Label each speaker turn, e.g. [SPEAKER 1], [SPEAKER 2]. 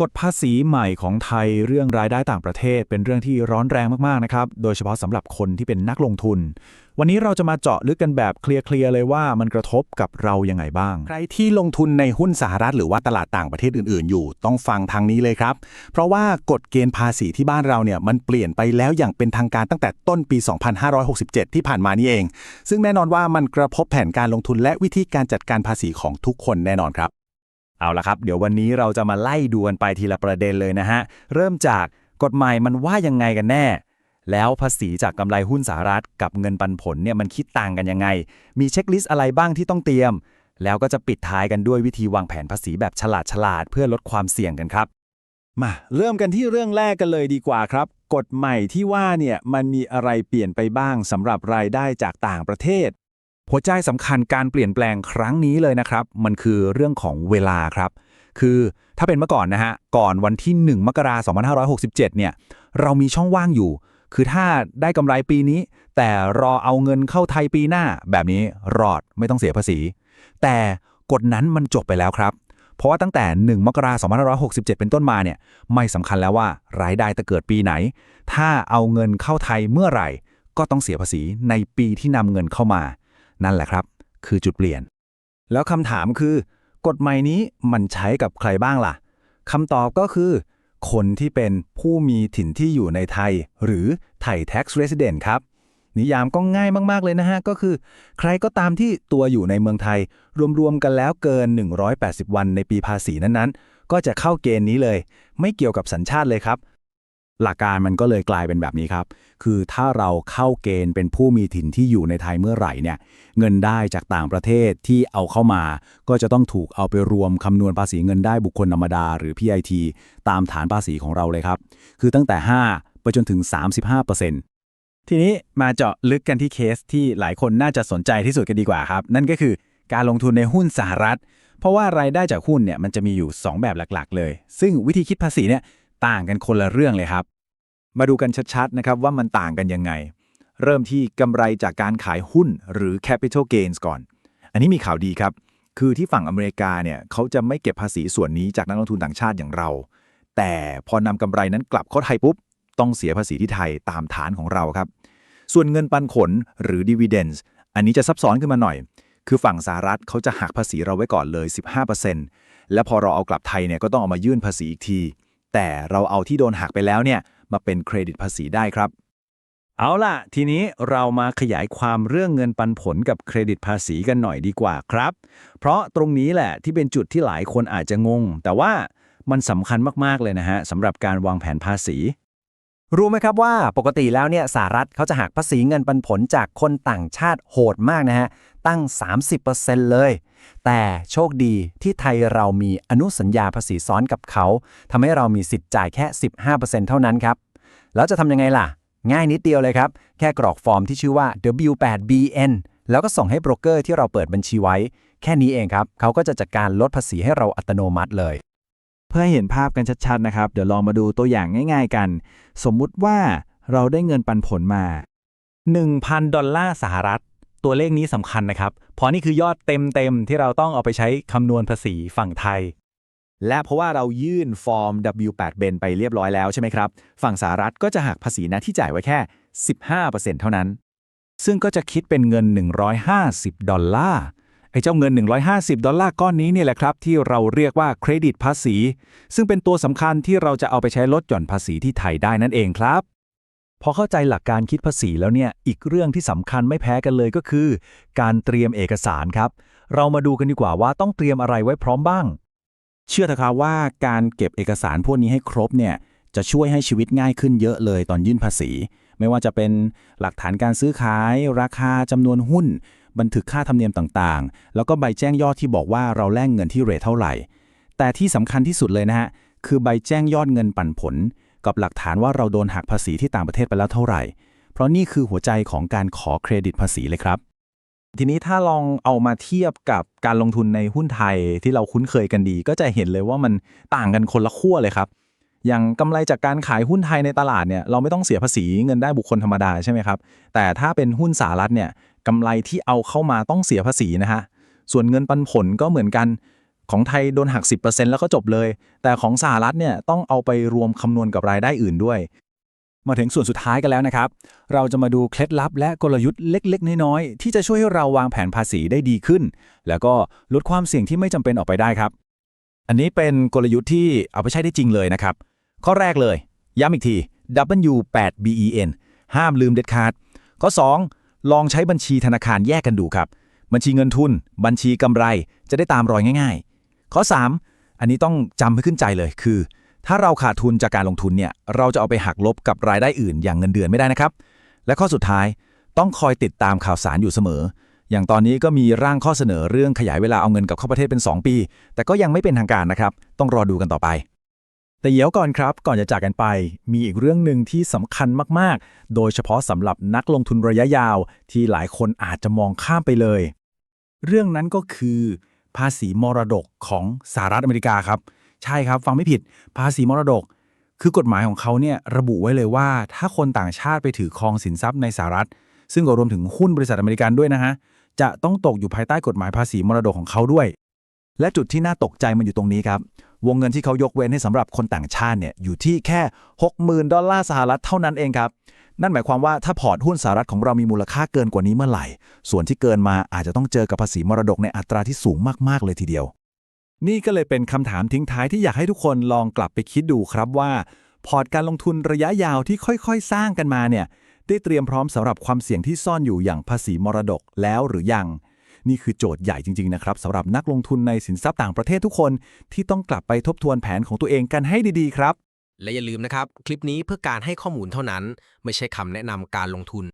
[SPEAKER 1] กฎภาษีใหม่ของไทยเรื่องรายได้ต่างประเทศ เป็นเรื่องที่ร้อนแรงมากๆนะครับ โดยเฉพาะสำหรับคนที่เป็นนักลงทุน วันนี้เราจะมาเจาะลึกกันแบบเคลียร์ๆเลยว่ามันกระทบกับเรายังไงบ้าง
[SPEAKER 2] ใครที่ลงทุนในหุ้นสหรัฐหรือว่าตลาดต่างประเทศอื่นๆ อยู่ ต้องฟังทางนี้เลยครับ เพราะว่ากฎเกณฑ์ภาษีที่บ้านเราเนี่ยมันเปลี่ยนไปแล้วอย่างเป็นทางการตั้งแต่ต้นปี 2567 ที่ผ่านมานี่เอง ซึ่งแน่นอนว่ามันกระทบแผนการลงทุนและวิธีการจัดการภาษีของทุกคนแน่นอนครับ
[SPEAKER 1] เอาละครับ เดี๋ยววันนี้เราจะมาไล่ดูกันไปทีละประเด็นเลยนะฮะ เริ่มจากกฎหมายมันว่ายังไงกันแน่ แล้วภาษีจากกำไรหุ้นสหรัฐกับเงินปันผลเนี่ยมันคิดต่างกันยังไง มีเช็คลิสต์อะไรบ้างที่ต้องเตรียม แล้วก็จะปิดท้ายกันด้วยวิธีวางแผนภาษีแบบฉลาดฉลาดๆเพื่อลดความเสี่ยงกันครับ
[SPEAKER 2] มาเริ่มกันที่เรื่องแรกกันเลยดีกว่าครับ กฎใหม่ที่ว่าเนี่ยมันมีอะไรเปลี่ยนไปบ้างสำหรับรายได้จากต่างประเทศ
[SPEAKER 1] หัวใจสำคัญการเปลี่ยนแปลงครั้งนี้เลยนะครับ มันคือเรื่องของเวลาครับ คือถ้าเป็นเมื่อก่อนนะฮะ ก่อนวันที่ 1 มกราคม2567 เนี่ย เรามีช่องว่างอยู่ คือถ้าได้กำไรปีนี้ แต่รอเอาเงินเข้าไทยปีหน้า แบบนี้รอดไม่ต้องเสียภาษี แต่กฎนั้นมันจบไปแล้วครับ เพราะว่าตั้งแต่ 1 มกราคม2567 เป็นต้นมาเนี่ย ไม่สำคัญแล้วว่ารายได้จะเกิดปีไหน ถ้าเอาเงินเข้าไทยเมื่อไหร่ ก็ต้องเสียภาษีในปีที่นำเงินเข้ามา นั่นแหละครับ คือจุดเปลี่ยน แล้วคำถามคือ กฎหมายนี้มันใช้กับใครบ้างล่ะคำตอบก็คือ คนที่เป็นผู้มีถิ่นที่อยู่ในไทย หรือไทย tax resident ครับ นิยามก็ง่ายมากๆเลยนะฮะ ก็คือ ใครก็ตามที่ตัวอยู่ในเมืองไทย รวมๆกันแล้วเกิน 180 วันในปีภาษีนั้นๆ ก็จะเข้าเกณฑ์นี้เลย ไม่เกี่ยวกับสัญชาติเลยครับ หลักการมันก็เลยกลายเป็นแบบนี้ครับ คือถ้าเราเข้าเกณฑ์เป็นผู้มีถิ่นที่อยู่ในไทยเมื่อไหร่เนี่ย เงินได้จากต่างประเทศที่เอาเข้ามา ก็จะต้องถูกเอาไปรวมคำนวณภาษีเงินได้บุคคลธรรมดา หรือ PIT ตามฐานภาษีของเราเลยครับ คือตั้งแต่ 5 ไปจนถึง 35%ทีนี้มาเจาะลึกกันที่เคสที่หลายคนน่าจะสนใจที่สุดกันดีกว่าครับ นั่นก็คือการลงทุนในหุ้นสหรัฐ เพราะว่ารายได้จากหุ้นเนี่ยมันจะมีอยู่ 2 แบบหลักๆ เลย ซึ่งวิธีคิดภาษีเนี่ย ต่างกันคนละเรื่องเลยครับ มาดูกันชัดๆนะครับว่ามันต่างกันยังไง เริ่มที่กำไรจากการขายหุ้นหรือ capital gains ก่อน อันนี้มีข่าวดีครับ คือที่ฝั่งอเมริกาเนี่ยเขาจะไม่เก็บภาษีส่วนนี้จากนักลงทุนต่างชาติอย่างเรา แต่พอนำกำไรนั้นกลับเข้าไทยปุ๊บ ต้องเสียภาษีที่ไทยตามฐานของเราครับ ส่วนเงินปันผลหรือ dividends อันนี้จะซับซ้อนขึ้นมาหน่อย คือฝั่งสหรัฐเขาจะหักภาษีเราไว้ก่อนเลย 15%แล้วพอเราเอากลับไทยเนี่ยก็ต้องเอามายื่นภาษีอีกที แต่เราเอาที่โดนหักไปแล้วเนี่ยมาเป็นเครดิตภาษีได้ครับ เอาล่ะ ทีนี้เรามาขยายความเรื่องเงินปันผลกับเครดิตภาษีกันหน่อยดีกว่าครับ เพราะตรงนี้แหละที่เป็นจุดที่หลายคนอาจจะงง แต่ว่ามันสำคัญมากๆเลยนะฮะสำหรับการวางแผนภาษี
[SPEAKER 3] รู้ไหมครับว่าปกติแล้วเนี่ยสหรัฐเขาจะหักภาษีเงินปันผลจากคนต่างชาติโหดมากนะฮะ ตั้ง 30%เลย แต่โชคดีที่ไทยเรามีอนุสัญญาภาษีซ้อนกับเขาทำให้เรามีสิทธิ์จ่ายแค่ 15%เท่านั้นครับ แล้วจะทำยังไงล่ะ ง่ายนิดเดียวเลยครับ แค่กรอกฟอร์มที่ชื่อว่า W8BN แล้วก็ส่งให้โบรกเกอร์ที่เราเปิดบัญชีไว้ แค่นี้เองครับ เขาก็จะจัดการลดภาษีให้เราอัตโนมัติเลย
[SPEAKER 1] เพื่อให้เห็นภาพกันชัดๆนะครับ เดี๋ยวลองมาดูตัวอย่างง่าย ๆ กัน สมมุติว่าเราได้เงินปันผลมา 1,000 ดอลลาร์สหรัฐ ตัวเลขนี้สำคัญนะครับ เพราะนี่คือยอดเต็มๆ ที่เราต้องเอาไปใช้คำนวณภาษีฝั่งไทย และเพราะว่าเรายื่นฟอร์ม W8 เบนไปเรียบร้อยแล้วใช่ไหมครับ ฝั่งสหรัฐก็จะหักภาษีน้าที่จ่ายไว้แค่ 15%เท่านั้น ซึ่งก็จะคิดเป็นเงิน 150 ดอลลาร์ไอ้เจ้าเงิน 150 ดอลลาร์ก้อนนี้เนี่ยแหละครับ ที่เราเรียกว่าเครดิตภาษี ซึ่งเป็นตัวสำคัญที่เราจะเอาไปใช้ลดหย่อนภาษีที่ไทยได้นั่นเองครับ พอเข้าใจหลักการคิดภาษีแล้วเนี่ย อีกเรื่องที่สำคัญไม่แพ้กันเลยก็คือ การเตรียมเอกสารครับ เรามาดูกันดีกว่าว่าต้องเตรียมอะไรไว้พร้อมบ้าง เชื่อเถอะครับว่าการเก็บเอกสารพวกนี้ให้ครบเนี่ยจะช่วยให้ชีวิตง่ายขึ้นเยอะเลยตอนยื่นภาษี ไม่ว่าจะเป็นหลักฐานการซื้อขาย ราคาจำนวนหุ้น บันทึกค่าธรรมเนียมต่างๆ แล้วก็ใบแจ้งยอดที่บอกว่าเราแลกเงินที่เรทเท่าไหร่ แต่ที่สำคัญที่สุดเลยนะฮะคือใบแจ้งยอดเงินปันผล กับหลักฐานว่าเราโดนหักภาษีที่ต่างประเทศไปแล้วเท่าไหร่ เพราะนี่คือหัวใจของการขอเครดิตภาษีเลยครับ ทีนี้ถ้าลองเอามาเทียบกับการลงทุนในหุ้นไทยที่เราคุ้นเคยกันดี ก็จะเห็นเลยว่ามันต่างกันคนละขั้วเลยครับ อย่างกำไรจากการขายหุ้นไทยในตลาดเนี่ยเราไม่ต้องเสียภาษีเงินได้บุคคลธรรมดาใช่ไหมครับ แต่ถ้าเป็นหุ้นสหรัฐเนี่ยกำไรที่เอาเข้ามาต้องเสียภาษีนะฮะส่วนเงินปันผลก็เหมือนกัน ของไทยโดนหัก 10%แล้วก็จบเลย แต่ของสหรัฐเนี่ยต้องเอาไปรวมคำนวณกับรายได้อื่นด้วย มาถึงส่วนสุดท้ายกันแล้วนะครับ เราจะมาดูเคล็ดลับและกลยุทธ์เล็กๆ น้อยๆ ที่จะช่วยให้เราวางแผนภาษีได้ดีขึ้น แล้วก็ลดความเสี่ยงที่ไม่จำเป็นออกไปได้ครับ อันนี้เป็นกลยุทธ์ที่เอาไปใช้ได้จริงเลยนะครับ ข้อแรกเลย ย้ำอีกที W8BEN ห้ามลืมเด็ดขาด ข้อ 2 ลองใช้บัญชีธนาคารแยกกันดูครับ บัญชีเงินทุน บัญชีกำไร จะได้ตามรอยง่าย ๆ ข้อ 3 อันนี้ต้องจำให้ขึ้นใจเลยคือ ถ้าเราขาดทุนจากการลงทุนเนี่ยเราจะเอาไปหักลบกับรายได้อื่นอย่างเงินเดือนไม่ได้นะครับ และข้อสุดท้ายต้องคอยติดตามข่าวสารอยู่เสมอ อย่างตอนนี้ก็มีร่างข้อเสนอเรื่องขยายเวลาเอาเงินกับเข้าประเทศเป็น 2 ปี แต่ก็ยังไม่เป็นทางการนะครับ ต้องรอดูกันต่อไปแต่เดี๋ยวก่อนครับ ก่อนจะจากกันไป มีอีกเรื่องหนึ่งที่สำคัญมาก ๆ โดยเฉพาะสำหรับนักลงทุนระยะยาว ที่หลายคนอาจจะมองข้ามไปเลย เรื่องนั้นก็คือ ภาษีมรดกของสหรัฐอเมริกาครับ ใช่ครับ ฟังไม่ผิด ภาษีมรดก คือกฎหมายของเขาเนี่ยระบุไว้เลยว่า ถ้าคนต่างชาติไปถือครองสินทรัพย์ในสหรัฐ ซึ่งก็รวมถึงหุ้นบริษัทอเมริกันด้วยนะฮะ จะต้องตกอยู่ภายใต้กฎหมายภาษีมรดกของเขาด้วย และจุดที่น่าตกใจมันอยู่ตรงนี้ครับ วงเงินที่เขายกเว้นให้สำหรับคนต่างชาติเนี่ยอยู่ที่แค่ 60,000 ดอลลาร์สหรัฐเท่านั้นเองครับ นั่นหมายความว่าถ้าพอร์ตหุ้นสหรัฐของเรามีมูลค่าเกินกว่านี้เมื่อไหร่ ส่วนที่เกินมาอาจจะต้องเจอกับภาษีมรดกในอัตราที่สูงมากๆเลยทีเดียว นี่ก็เลยเป็นคำถามทิ้งท้ายที่อยากให้ทุกคนลองกลับไปคิดดูครับว่าพอร์ตการลงทุนระยะยาวที่ค่อยๆ สร้างกันมาเนี่ยได้เตรียมพร้อมสำหรับความเสี่ยงที่ซ่อนอยู่อย่างภาษีมรดกแล้วหรือยัง นี่คือโจทย์ใหญ่จริงๆนะครับสำหรับนักลงทุนในสินทรัพย์ต่างประเทศทุกคนที่ต้องกลับไปทบทวนแผนของตัวเองกันให้ดีๆ ครับ
[SPEAKER 4] และอย่าลืมนะครับ คลิปนี้เพื่อการให้ข้อมูลเท่านั้น ไม่ใช่คำแนะนำการลงทุน